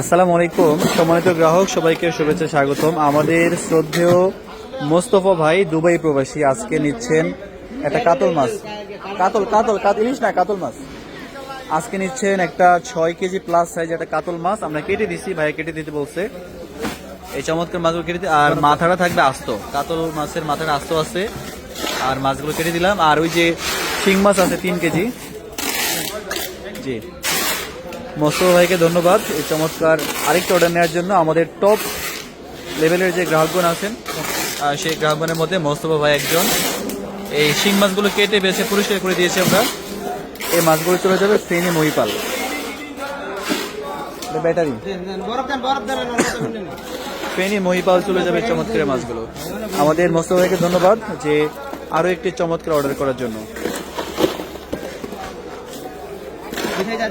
আসসালামু আলাইকুম। সম্মানিত গ্রাহক, সবাইকে শুভেচ্ছা, স্বাগতম। আমাদের শ্রদ্ধেয় মোস্তফা ভাই দুবাই প্রবাসী আজকে নিচ্ছেন একটা কাতল মাছ। কাতল কাতল ইলিশ না, কাতল মাছ। আজকে নিচ্ছেন একটা ছয় কেজি প্লাস সাইজ একটা কাতল মাছ। আমরা কেটে দিছি ভাই কেটে দিতে বলছে। এই চমৎকার মাছগুলো কেটে আর মাথাটা থাকবে আস্ত। কাতল মাছের মাথাটা আস্ত আছে। আর মাছগুলো কেটে দিলাম। আর ওই যে শিং মাছ আছে তিন কেজি। জি। মোস্তফা ভাইকে ধন্যবাদ। এই চমৎকার আরেকটা অর্ডার নেওয়ার জন্য আমাদের টপ লেভেলের যে গ্রাহকগণ আছেন সেই গ্রাহকগণের মধ্যে মোস্তফা ভাই একজন। এই শিং মাছগুলো কেটে বেছে পরিষ্কার করে দিয়েছি আমরা। এই মাছগুলো চলে যাবে ফেনি মহিপাল। ব্যাটারি ফেনি মহিপাল চলে যাবে চমৎকার মাছগুলো। আমাদের মোস্তফা ভাইকে ধন্যবাদ যে আরও একটি চমৎকার অর্ডার করার জন্য। কোথায় যা